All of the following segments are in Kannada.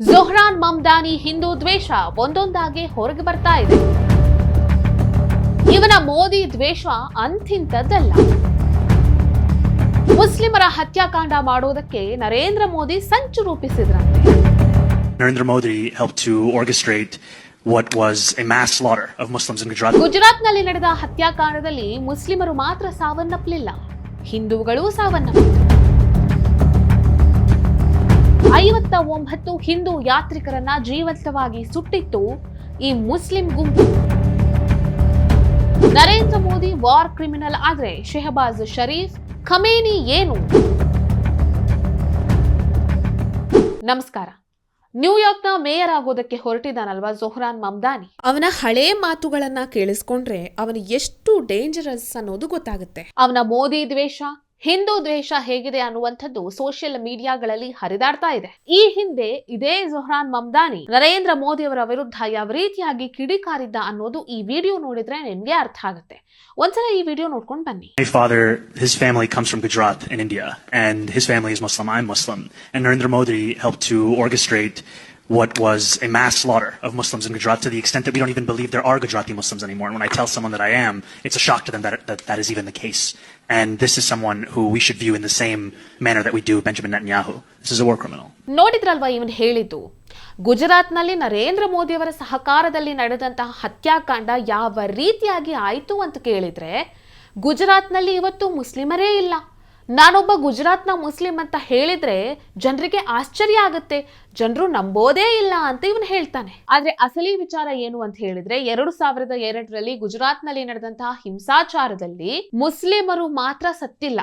ಜೊಹ್ರಾನ್ ಮಮ್ದಾನಿ ಹಿಂದೂ ದ್ವೇಷ ಒಂದೊಂದಾಗಿ ಹೊರಗೆ ಬರ್ತಾ ಇದೆ. ಇವನ ಮೋದಿ ದ್ವೇಷ ಅಂತಿಂತದ್ದಲ್ಲ ಮುಸ್ಲಿಮರ ಹತ್ಯಾಕಾಂಡ ಮಾಡೋದಕ್ಕೆ ನರೇಂದ್ರ ಮೋದಿ ಸಂಚು ರೂಪಿಸಿದ್ರಂತೆ. Narendra Modi help helped to orchestrate what was a mass slaughter of Muslims in Gujarat ಗುಜರಾತ್ನಲ್ಲಿ ನಡೆದ ಹತ್ಯಾಕಾಂಡದಲ್ಲಿ ಮುಸ್ಲಿಮರು ಮಾತ್ರ ಸಾವನ್ನಪ್ಪಲಿಲ್ಲ ಹಿಂದೂಗಳೂ ಸಾವನ್ನಪ್ಪಿದ್ರು. ಐವತ್ತ ಒಂಬತ್ತು ಹಿಂದೂ ಯಾತ್ರಿಕರನ್ನ ಜೀವಂತವಾಗಿ ಸುಟ್ಟಿತ್ತು ಈ ಮುಸ್ಲಿಂ ಗುಂಪು. ನರೇಂದ್ರ ಮೋದಿ ವಾರ್ ಕ್ರಿಮಿನಲ್ ಆದ್ರೆ ಶೆಹಬಾಜ್ ಶರೀಫ್ ಖಮೇನಿ ಏನು? ನಮಸ್ಕಾರ. ನ್ಯೂಯಾರ್ಕ್ನ ಮೇಯರ್ ಆಗೋದಕ್ಕೆ ಹೊರಟಿದಾನಲ್ವಾ ಜೊಹ್ರಾನ್ ಮಮ್ದಾನಿ? ಅವನ ಹಳೆ ಮಾತುಗಳನ್ನ ಕೇಳಿಸ್ಕೊಂಡ್ರೆ ಅವನು ಎಷ್ಟು ಡೇಂಜರಸ್ ಅನ್ನೋದು ಗೊತ್ತಾಗುತ್ತೆ. ಅವನ ಮೋದಿ ದ್ವೇಷ ಹಿಂದೂ ದ್ವೇಷ ಹೇಗಿದೆ ಅನ್ನುವಂಥದ್ದು ಸೋಷಿಯಲ್ ಮೀಡಿಯಾಗಳಲ್ಲಿ ಹರಿದಾಡ್ತಾ ಇದೆ ಈ ಹಿಂದೆ ಇದೇ ಜೊಹ್ರಾನ್ ಮಮ್ದಾನಿ ನರೇಂದ್ರ ಮೋದಿ ಅವರ ವಿರುದ್ಧ ಯಾವ ರೀತಿಯಾಗಿ ಕಿಡಿಕಾರಿದ್ದ ಅನ್ನೋದು ಈ ವಿಡಿಯೋ ನೋಡಿದ್ರೆ ನಿಮ್ಗೆ ಅರ್ಥ ಆಗುತ್ತೆ ಒಂದ್ಸಲ ಈ ವಿಡಿಯೋ ನೋಡ್ಕೊಂಡು ಬನ್ನಿ My father, his family comes from Gujarat in India, and his family is Muslim. I'm Muslim. And Narendra Modi helped to orchestrate what was a mass slaughter of Muslims in Gujarat to the extent that we don't even believe there are Gujarati Muslims anymore. And when I tell someone that I am, it's a shock to them that that, that is even the case. And this is someone who we should view in the same manner that we do Benjamin Netanyahu. This is a war criminal. ನೋಡಿದ್ರಲ್ವಾ ಇವನು ಹೇಳಿದ್ದು ಗುಜರಾತ್ನಲ್ಲಿ ನರೇಂದ್ರ ಮೋದಿಯವರ ಸಹಕಾರದಲ್ಲಿ ನಡೆದಂತಹ ಹತ್ಯಾಕಾಂಡ ಯಾವ ರೀತಿಯಾಗಿ ಆಯಿತು ಅಂತ ಕೇಳಿದ್ರೆ ಗುಜರಾತ್ನಲ್ಲಿ ಇವತ್ತು ಮುಸ್ಲಿಮರೇ ಇಲ್ಲ ನಾನೊಬ್ಬ ಗುಜರಾತ್ನ ಮುಸ್ಲಿಂ ಅಂತ ಹೇಳಿದ್ರೆ ಜನರಿಗೆ ಆಶ್ಚರ್ಯ ಆಗುತ್ತೆ. ಜನರು ನಂಬೋದೇ ಇಲ್ಲ ಅಂತ ಇವನು ಹೇಳ್ತಾನೆ. ಆದ್ರೆ ಅಸಲಿ ವಿಚಾರ ಏನು ಅಂತ ಹೇಳಿದ್ರೆ ಎರಡು ಸಾವಿರದ ಎರಡರಲ್ಲಿ ಗುಜರಾತ್ನಲ್ಲಿ ನಡೆದಂತಹ ಹಿಂಸಾಚಾರದಲ್ಲಿ ಮುಸ್ಲಿಮರು ಮಾತ್ರ ಸತ್ತಿಲ್ಲ.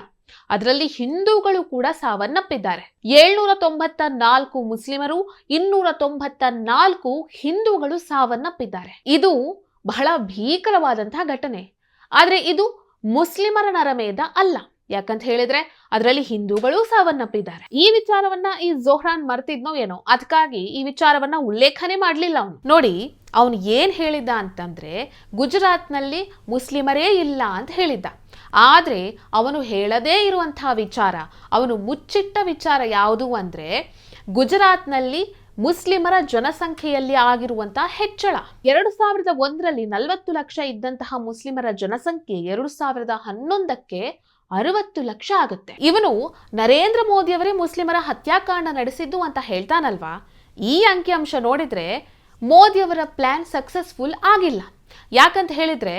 ಅದರಲ್ಲಿ ಹಿಂದೂಗಳು ಕೂಡ ಸಾವನ್ನಪ್ಪಿದ್ದಾರೆ. ಏಳ್ನೂರ ತೊಂಬತ್ತ ನಾಲ್ಕು ಮುಸ್ಲಿಮರು, ಇನ್ನೂರ ತೊಂಬತ್ತ ನಾಲ್ಕು ಹಿಂದೂಗಳು ಸಾವನ್ನಪ್ಪಿದ್ದಾರೆ. ಇದು ಬಹಳ ಭೀಕರವಾದಂತಹ ಘಟನೆ. ಆದ್ರೆ ಇದು ಮುಸ್ಲಿಮರ ನರಮೇಧ ಅಲ್ಲ. ಯಾಕಂತ ಹೇಳಿದ್ರೆ ಅದರಲ್ಲಿ ಹಿಂದೂಗಳು ಸಾವನ್ನಪ್ಪಿದ್ದಾರೆ. ಈ ವಿಚಾರವನ್ನ ಈ ಜೋಹ್ರಾನ್ ಮರ್ತಿದ್ನೋ ಏನೋ ಅದಕ್ಕಾಗಿ ಈ ವಿಚಾರವನ್ನ ಉಲ್ಲೇಖನೆ ಮಾಡಲಿಲ್ಲ ಅವನು. ನೋಡಿ, ಅವನು ಏನ್ ಹೇಳಿದ್ದ ಅಂತಂದ್ರೆ, ಗುಜರಾತ್ನಲ್ಲಿ ಮುಸ್ಲಿಮರೇ ಇಲ್ಲ ಅಂತ ಹೇಳಿದ್ದ. ಆದ್ರೆ, ಅವನು ಹೇಳದೇ ಇರುವಂತಹ ವಿಚಾರ, ಅವನು ಮುಚ್ಚಿಟ್ಟ ವಿಚಾರ ಯಾವುದು ಅಂದ್ರೆ, ಗುಜರಾತ್ನಲ್ಲಿ ಮುಸ್ಲಿಮರ ಜನಸಂಖ್ಯೆಯಲ್ಲಿ ಆಗಿರುವಂತಹ ಹೆಚ್ಚಳ. ಎರಡು ಸಾವಿರದ ಒಂದರಲ್ಲಿ ನಲವತ್ತು ಲಕ್ಷ ಇದ್ದಂತಹ ಮುಸ್ಲಿಮರ ಜನಸಂಖ್ಯೆ ಎರಡು ಸಾವಿರದ ಹನ್ನೊಂದಕ್ಕೆ ಅರವತ್ತು ಲಕ್ಷ ಆಗುತ್ತೆ. ಇವನು ನರೇಂದ್ರ ಮೋದಿಯವರೇ ಮುಸ್ಲಿಮರ ಹತ್ಯಾಕಾಂಡ ನಡೆಸಿದ್ದು ಅಂತ ಹೇಳ್ತಾನಲ್ವಾ? ಈ ಅಂಕಿಅಂಶ ನೋಡಿದ್ರೆ ಮೋದಿಯವರ ಪ್ಲಾನ್ ಸಕ್ಸಸ್ಫುಲ್ ಆಗಿಲ್ಲ. ಯಾಕಂತ ಹೇಳಿದ್ರೆ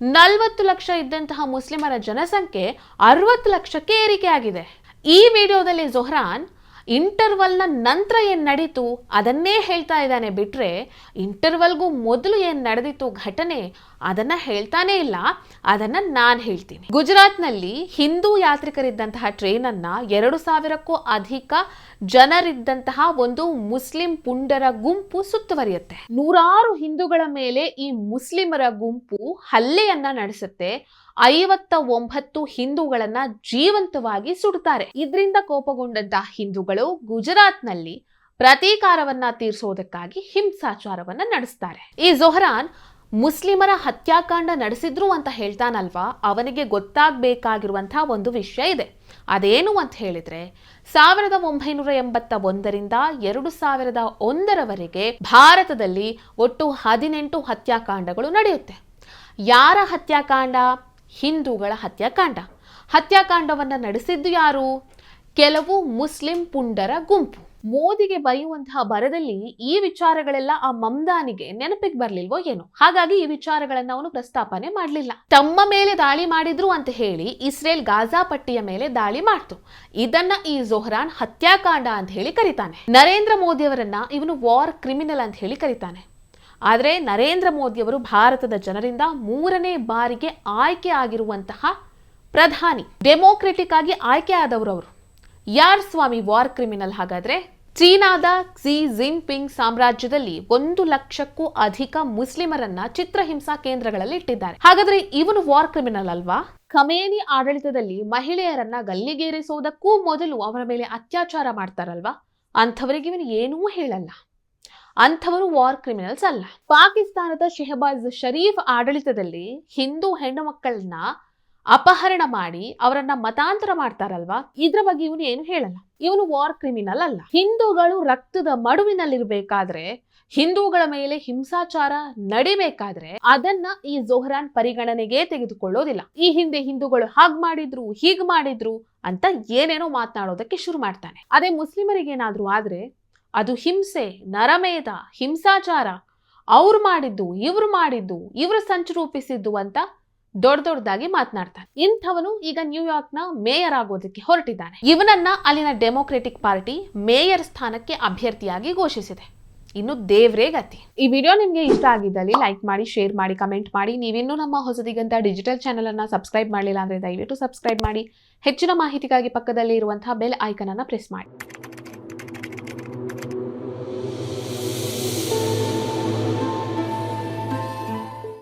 ನಲವತ್ತು ಲಕ್ಷ ಇದ್ದಂತಹ ಮುಸ್ಲಿಮರ ಜನಸಂಖ್ಯೆ ಅರವತ್ತು ಲಕ್ಷಕ್ಕೆ ಏರಿಕೆ ಆಗಿದೆ. ಈ ವಿಡಿಯೋದಲ್ಲಿ ಜೊಹ್ರಾನ್ ಇಂಟರ್ವಲ್ನ ನಂತರ ಏನು ನಡೀತು? ಅದನ್ನೇ ಹೇಳ್ತಾ ಇದ್ದಾನೆ. ಬಿಟ್ಟರೆ ಇಂಟರ್ವಲ್ಗೂ ಮೊದಲು ಏನು ನಡೆದಿತ್ತು ಘಟನೆ? ಅದನ್ನು ಹೇಳ್ತಾನೆ ಇಲ್ಲ. ಅದನ್ನು ನಾನು ಹೇಳ್ತೀನಿ. ಗುಜರಾತ್ನಲ್ಲಿ ಹಿಂದೂ ಯಾತ್ರಿಕರಿದ್ದಂತಹ ಟ್ರೈನನ್ನು ಎರಡು ಸಾವಿರಕ್ಕೂ ಅಧಿಕ ಜನರಿದ್ದಂತಹ ಒಂದು ಮುಸ್ಲಿಂ ಪುಂಡರ ಗುಂಪು ಸುತ್ತುವರಿಯುತ್ತೆ. ನೂರಾರು ಹಿಂದೂಗಳ ಮೇಲೆ ಈ ಮುಸ್ಲಿಮರ ಗುಂಪು ಹಲ್ಲೆಯನ್ನ ನಡೆಸುತ್ತೆ. ಐವತ್ತ ಒಂಬತ್ತು ಹಿಂದೂಗಳನ್ನ ಜೀವಂತವಾಗಿ ಸುಡ್ತಾರೆ. ಇದರಿಂದ ಕೋಪಗೊಂಡಂತಹ ಹಿಂದೂಗಳು ಗುಜರಾತ್ನಲ್ಲಿ ಪ್ರತೀಕಾರವನ್ನ ತೀರಿಸೋದಕ್ಕಾಗಿ ಹಿಂಸಾಚಾರವನ್ನ ನಡೆಸ್ತಾರೆ. ಈ ಜೊಹರಾನ್ ಮುಸ್ಲಿಮರ ಹತ್ಯಾಕಾಂಡ ನಡೆಸಿದ್ರು ಅಂತ ಹೇಳ್ತಾನಲ್ವಾ? ಅವನಿಗೆ ಗೊತ್ತಾಗಬೇಕಾಗಿರುವಂತಹ ಒಂದು ವಿಷಯ ಇದೆ. ಅದೇನು ಅಂತ ಹೇಳಿದ್ರೆ, ಸಾವಿರದ ಒಂಬೈನೂರ ಎಂಬತ್ತ ಒಂದರಿಂದ ಎರಡು ಸಾವಿರದ ಒಂದರವರೆಗೆ ಭಾರತದಲ್ಲಿ ಒಟ್ಟು ಹದಿನೆಂಟು ಹತ್ಯಾಕಾಂಡಗಳು ನಡೆಯುತ್ತೆ. ಯಾರ ಹತ್ಯಾಕಾಂಡ? ಹಿಂದೂಗಳ ಹತ್ಯಾಕಾಂಡ. ಹತ್ಯಾಕಾಂಡವನ್ನು ನಡೆಸಿದ್ದು ಯಾರು? ಕೆಲವು ಮುಸ್ಲಿಂ ಪುಂಡರ ಗುಂಪು. ಮೋದಿಗೆ ಬರೆಯುವಂತಹ ಬರದಲ್ಲಿ ಈ ವಿಚಾರಗಳೆಲ್ಲ ಆ ಮಮ್ದಾನಿಗೆ ನೆನಪಿಗೆ ಬರ್ಲಿಲ್ವೋ ಏನೋ? ಹಾಗಾಗಿ ಈ ವಿಚಾರಗಳನ್ನ ಅವನು ಪ್ರಸ್ತಾಪನೆ ಮಾಡಲಿಲ್ಲ. ತಮ್ಮ ಮೇಲೆ ದಾಳಿ ಮಾಡಿದ್ರು ಅಂತ ಹೇಳಿ ಇಸ್ರೇಲ್ ಗಾಜಾ ಪಟ್ಟಿಯ ಮೇಲೆ ದಾಳಿ ಮಾಡ್ತು. ಇದನ್ನ ಈ ಜೊಹ್ರಾನ್ ಹತ್ಯಾಕಾಂಡ ಅಂತ ಹೇಳಿ ಕರೀತಾನೆ. ನರೇಂದ್ರ ಮೋದಿಯವರನ್ನ ಇವನು ವಾರ್ ಕ್ರಿಮಿನಲ್ ಅಂತ ಹೇಳಿ ಕರೀತಾನೆ. ಆದರೆ ನರೇಂದ್ರ ಮೋದಿಯವರು ಭಾರತದ ಜನರಿಂದ ಮೂರನೇ ಬಾರಿಗೆ ಆಯ್ಕೆ ಆಗಿರುವಂತಹ ಪ್ರಧಾನಿ. ಡೆಮೋಕ್ರೆಟಿಕ್ ಆಗಿ ಆಯ್ಕೆ ಆದವರು ಅವರು. ಯಾರ್ ಸ್ವಾಮಿ ವಾರ್ ಕ್ರಿಮಿನಲ್ ಹಾಗಾದ್ರೆ? ಚೀನಾದ ಕ್ಸಿ ಜಿನ್ಪಿಂಗ್ ಸಾಮ್ರಾಜ್ಯದಲ್ಲಿ ಒಂದು ಲಕ್ಷಕ್ಕೂ ಅಧಿಕ ಮುಸ್ಲಿಮರನ್ನ ಚಿತ್ರಹಿಂಸಾ ಕೇಂದ್ರಗಳಲ್ಲಿ ಇಟ್ಟಿದ್ದಾರೆ. ಹಾಗಾದ್ರೆ ಇವನು ವಾರ್ ಕ್ರಿಮಿನಲ್ ಅಲ್ವಾ? ಖಮೇನಿ ಆಡಳಿತದಲ್ಲಿ ಮಹಿಳೆಯರನ್ನ ಗಲ್ಲಿಗೇರಿಸುವುದಕ್ಕೂ ಮೊದಲು ಅವರ ಮೇಲೆ ಅತ್ಯಾಚಾರ ಮಾಡ್ತಾರಲ್ವಾ? ಅಂಥವರಿಗೆ ಇವನು ಏನೂ ಹೇಳಲ್ಲ. ಅಂಥವರು ವಾರ್ ಕ್ರಿಮಿನಲ್ಸ್ ಅಲ್ಲ. ಪಾಕಿಸ್ತಾನದ ಶೆಹಬಾಜ್ ಶರೀಫ್ ಆಡಳಿತದಲ್ಲಿ ಹಿಂದೂ ಹೆಣ್ಣು ಮಕ್ಕಳನ್ನ ಅಪಹರಣ ಮಾಡಿ ಅವರನ್ನ ಮತಾಂತರ ಮಾಡ್ತಾರಲ್ವಾ? ಇದ್ರ ಬಗ್ಗೆ ಇವನು ಏನು ಹೇಳಲ್ಲ. ಇವನು ವಾರ್ ಕ್ರಿಮಿನಲ್ ಅಲ್ಲ. ಹಿಂದೂಗಳು ರಕ್ತದ ಮಡುವಿನಲ್ಲಿರ್ಬೇಕಾದ್ರೆ, ಹಿಂದೂಗಳ ಮೇಲೆ ಹಿಂಸಾಚಾರ ನಡಿಬೇಕಾದ್ರೆ ಅದನ್ನ ಈ ಜೊಹರಾನ್ ಪರಿಗಣನೆಗೆ ತೆಗೆದುಕೊಳ್ಳೋದಿಲ್ಲ. ಈ ಹಿಂದೆ ಹಿಂದೂಗಳು ಹಾಗ್ ಮಾಡಿದ್ರು, ಹೀಗ್ ಮಾಡಿದ್ರು ಅಂತ ಏನೇನೋ ಮಾತನಾಡೋದಕ್ಕೆ ಶುರು ಮಾಡ್ತಾನೆ. ಅದೇ ಮುಸ್ಲಿಮರಿಗೇನಾದ್ರೂ ಆದ್ರೆ, ಅದು ಹಿಂಸೆ, ನರಮೇಧ, ಹಿಂಸಾಚಾರ. ಅವ್ರು ಮಾಡಿದ್ದು, ಇವ್ರು ಮಾಡಿದ್ದು, ಇವ್ರು ಸಂಚು ರೂಪಿಸಿದ್ದು ಅಂತ ದೊಡ್ಡ ದೊಡ್ಡದಾಗಿ ಮಾತನಾಡ್ತಾನೆ. ಇಂಥವನು ಈಗ ನ್ಯೂಯಾರ್ಕ್ನ ಮೇಯರ್ ಆಗೋದಕ್ಕೆ ಹೊರಟಿದ್ದಾನೆ. ಇವನನ್ನ ಅಲ್ಲಿನ ಡೆಮೊಕ್ರೆಟಿಕ್ ಪಾರ್ಟಿ ಮೇಯರ್ ಸ್ಥಾನಕ್ಕೆ ಅಭ್ಯರ್ಥಿಯಾಗಿ ಘೋಷಿಸಿದೆ. ಇನ್ನು ದೇವ್ರೇ ಗತಿ. ಈ ವಿಡಿಯೋ ನಿಮಗೆ ಇಷ್ಟ ಆಗಿದ್ದಲ್ಲಿ ಲೈಕ್ ಮಾಡಿ ಶೇರ್ ಮಾಡಿ ಕಮೆಂಟ್ ಮಾಡಿ. ನೀವಿನ್ನೂ ನಮ್ಮ ಹೊಸದಿಗಂತ ಡಿಜಿಟಲ್ ಚಾನಲ್ ಅನ್ನ ಸಬ್ಸ್ಕ್ರೈಬ್ ಮಾಡಲಿಲ್ಲ ಅಂದ್ರೆ ದಯವಿಟ್ಟು ಸಬ್ಸ್ಕ್ರೈಬ್ ಮಾಡಿ. ಹೆಚ್ಚಿನ ಮಾಹಿತಿಗಾಗಿ ಪಕ್ಕದಲ್ಲಿ ಇರುವಂತಹ ಬೆಲ್ ಐಕನ್ ಅನ್ನ ಪ್ರೆಸ್ ಮಾಡಿ.